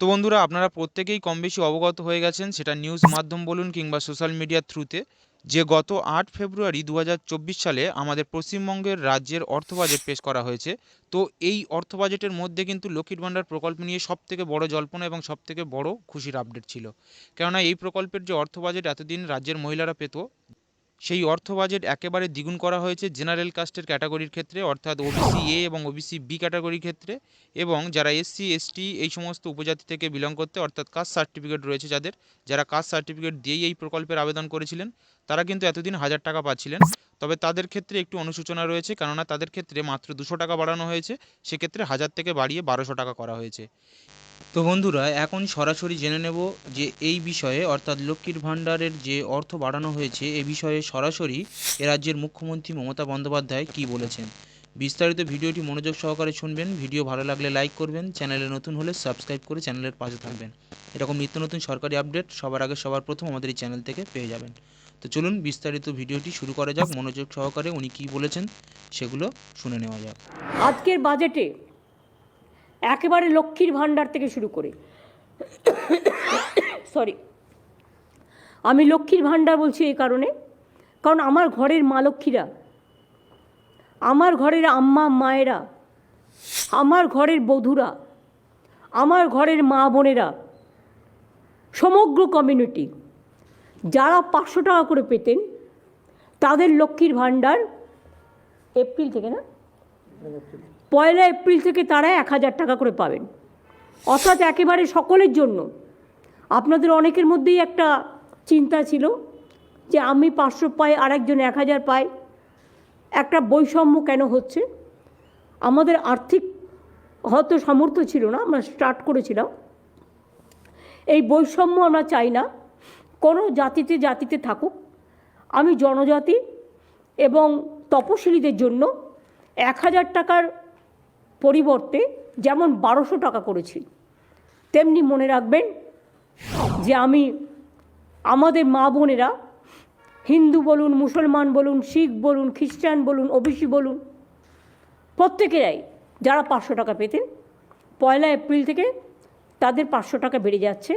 তো বন্ধুরা, আপনারা প্রত্যেকেই কম বেশি অবগত হয়ে গেছেন সেটা নিউজ মাধ্যম বলুন কিংবা সোশ্যাল মিডিয়ার থ্রুতে, যে গত আট ফেব্রুয়ারি দু হাজার চব্বিশ সালে আমাদের পশ্চিমবঙ্গের রাজ্যের অর্থ বাজেট পেশ করা হয়েছে। তো এই অর্থ বাজেটের মধ্যে কিন্তু লক্ষ্মীর ভাণ্ডার প্রকল্প নিয়ে সবথেকে বড় জল্পনা এবং সবথেকে বড় খুশির আপডেট ছিল। কেননা এই প্রকল্পের যে অর্থ বাজেট এতদিন রাজ্যের মহিলারা পেত সেই অর্থ বাজেট একেবারে দ্বিগুণ করা হয়েছে জেনারেল কাস্টের ক্যাটাগরির ক্ষেত্রে, অর্থাৎ ওবিসি এ এবং ওবিসি বি ক্যাটাগরির ক্ষেত্রে, এবং যারা এসসি এসটি এই সমস্ত উপজাতি থেকে বিলং করতে, অর্থাৎ কাস্ট সার্টিফিকেট রয়েছে যাদের, যারা কাস্ট সার্টিফিকেট দিয়েই এই প্রকল্পের আবেদন করেছিলেন তারা কিন্তু এতদিন হাজার টাকা পাচ্ছিলেন। তবে তাদের ক্ষেত্রে একটু অনুসূচনা রয়েছে, কেননা তাদের ক্ষেত্রে মাত্র দুশো টাকা বাড়ানো হয়েছে। সেক্ষেত্রে হাজার থেকে বাড়িয়ে বারোশো টাকা করা হয়েছে। তো বন্ধুরা, এখন সরাসরি জেনে নেব যে এই বিষয়ে, অর্থাৎ লক্ষ্মীর ভাণ্ডারের যে অর্থ বাড়ানো হয়েছে, এ বিষয়ে সরাসরি এ রাজ্যের মুখ্যমন্ত্রী মমতা বন্দ্যোপাধ্যায় কী বলেছেন। বিস্তারিত ভিডিওটি মনোযোগ সহকারে শুনবেন। ভিডিও ভালো লাগলে লাইক করবেন। চ্যানেলে নতুন হলে সাবস্ক্রাইব করে চ্যানেলের পাশে থাকবেন। এরকম নিত্য নতুন সরকারি আপডেট সবার আগে সবার প্রথম আমাদের এই চ্যানেল থেকে পেয়ে যাবেন। তো চলুন বিস্তারিত ভিডিওটি শুরু করা যাক, মনোযোগ সহকারে উনি কী বলেছেন সেগুলো শুনে নেওয়া যাক। আজকের বাজেটে একেবারে লক্ষ্মীর ভাণ্ডার থেকে শুরু করে সরি, আমি লক্ষ্মীর ভাণ্ডার বলছি এই কারণে, কারণ আমার ঘরের মা লক্ষ্মীরা, আমার ঘরের আম্মা মায়েরা, আমার ঘরের বধুরা, আমার ঘরের মা বোনেরা, সমগ্র কমিউনিটি যারা পাঁচশো টাকা করে পেতেন, তাদের লক্ষ্মীর ভাণ্ডার এপ্রিল থেকে না? পয়লা এপ্রিল থেকে তারা এক হাজার টাকা করে পাবেন। অর্থাৎ একেবারে সকলের জন্য। আপনাদের অনেকের মধ্যেই একটা চিন্তা ছিল যে আমি পাঁচশো পাই আর একজন এক হাজার পাই। একটা বৈষম্য কেন হচ্ছে? আমাদের আর্থিক হয়তো সামর্থ্য ছিল না, আমরা স্টার্ট করেছিলাম। এই বৈষম্য আমরা চাই না। কোনো জাতিতে জাতিতে থাকুক, আমি জনজাতি এবং তপশিলীদের জন্য এক হাজার টাকার পরিবর্তে যেমন বারোশো টাকা করেছি, তেমনি মনে রাখবেন যে আমি আমাদের মা বোনেরা হিন্দু বলুন, মুসলমান বলুন, শিখ বলুন, খ্রিস্টান বলুন, ওবিসি বলুন, প্রত্যেকেরাই যারা পাঁচশো টাকা পেতেন, পয়লা এপ্রিল থেকে তাদের পাঁচশো টাকা বেড়ে যাচ্ছে।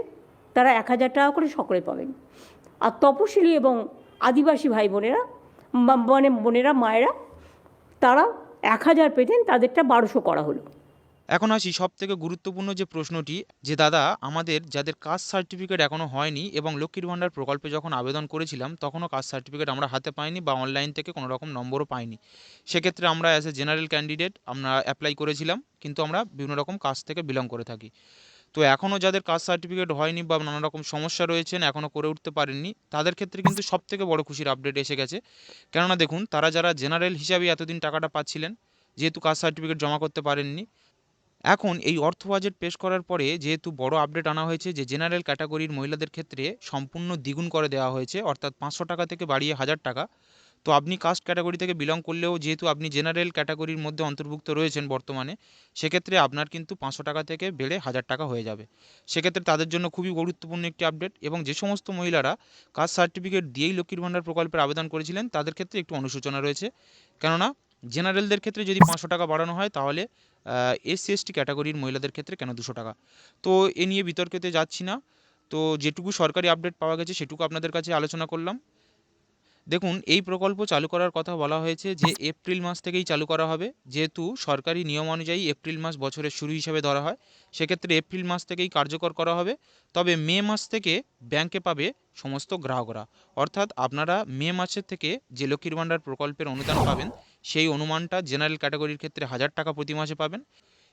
তারা এক হাজার টাকা করে সকলে পাবেন। আর তপশিলি এবং আদিবাসী ভাই বোনেরা মানে বোনেরা, মায়েরা, তারা এক হাজার পেতেন, তাদেরটা বারোশো করা হলো। এখন আসি সব থেকে গুরুত্বপূর্ণ যে প্রশ্নটি, যে দাদা, আমাদের যাদের কাস্ট সার্টিফিকেট এখনও হয়নি এবং লক্ষ্মীর ভাণ্ডার প্রকল্পে যখন আবেদন করেছিলাম, তখনও কাস্ট সার্টিফিকেট আমরা হাতে পাইনি বা অনলাইন থেকে কোনো রকম নম্বরও পাইনি। সেক্ষেত্রে আমরা অ্যাজ এ জেনারেল ক্যান্ডিডেট আমরা অ্যাপ্লাই করেছিলাম, কিন্তু আমরা বিভিন্ন রকম কাজ থেকে বিলং করে থাকি। তো এখনও যাদের কাস্ট সার্টিফিকেট হয়নি বা নানা রকম সমস্যা রয়েছেন এখনও করে উঠতে পারেননি, তাদের ক্ষেত্রে কিন্তু সব থেকে বড় খুশির আপডেট এসে গেছে। কেননা দেখুন, তারা যারা জেনারেল হিসাবে এতদিন টাকাটা পাচ্ছিলেন, যেহেতু কাস্ট সার্টিফিকেট জমা করতে পারেননি, এখন এই অর্থ বাজেট পেশ করার পরে যেহেতু বড় আপডেট আনা হয়েছে যে জেনারেল ক্যাটাগরির মহিলাদের ক্ষেত্রে সম্পূর্ণ দ্বিগুণ করে দেওয়া হয়েছে, অর্থাৎ পাঁচশো টাকা থেকে বাড়িয়ে হাজার টাকা তো আপনি কাস্ট ক্যাটাগরি থেকে বিলং করলেও যেহেতু আপনি জেনারেল ক্যাটাগরির মধ্যে অন্তর্ভুক্ত রয়েছেন বর্তমানে, সেক্ষেত্রে আপনার কিন্তু পাঁচশো টাকা থেকে বেড়ে হাজার টাকা হয়ে যাবে। সেক্ষেত্রে তাদের জন্য খুবই গুরুত্বপূর্ণ একটি আপডেট এবং যে সমস্ত মহিলারা কাস্ট সার্টিফিকেট দিয়েই লক্ষ্মীর ভাণ্ডার প্রকল্পের আবেদন করেছিলেন, তাদের ক্ষেত্রে একটু অনুসূচনা রয়েছে। কেননা জেনারেলদের ক্ষেত্রে যদি পাঁচশো টাকা বাড়ানো হয়, তাহলে এসসি এসটি ক্যাটাগরির মহিলাদের ক্ষেত্রে কেন দুশো টাকা? তো এ নিয়ে বিতর্কেতে যাচ্ছি না। তো যেটুকু সরকারি আপডেট পাওয়া গেছে, সেটুকু আপনাদের কাছে আলোচনা করলাম। দেখুন, এই প্রকল্প চালু করার কথা বলা হয়েছে যে এপ্রিল মাস থেকেই চালু করা হবে। যেহেতু সরকারি নিয়ম অনুযায়ী এপ্রিল মাস বছরের শুরু হিসাবে ধরা হয়, সেক্ষেত্রে এপ্রিল মাস থেকেই কার্যকর করা হবে। তবে মে মাস থেকে ব্যাংকে পাবে সমস্ত গ্রাহকরা। অর্থাৎ আপনারা মে মাসের থেকে যে লক্ষ্মীর ভাণ্ডার প্রকল্পের অনুদান পাবেন, সেই অনুমানটা জেনারেল ক্যাটাগরির ক্ষেত্রে হাজার টাকা প্রতি মাসে পাবেন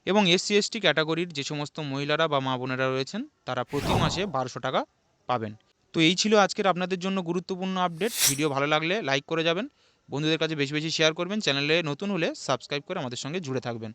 এবং এসসি এসটি ক্যাটাগরির যে সমস্ত মহিলারা বা মা বোনেরা রয়েছেন, তারা প্রতি মাসে বারোশো টাকা পাবেন। তো এই ছিল আজকের আপনাদের জন্য গুরুত্বপূর্ণ আপডেট ভিডিও ভালো লাগলে লাইক করে যাবেন। বন্ধুদের কাছে বেশি বেশি শেয়ার করবেন। চ্যানেলে নতুন হলে সাবস্ক্রাইব করে আমাদের সঙ্গে জুড়ে থাকবেন।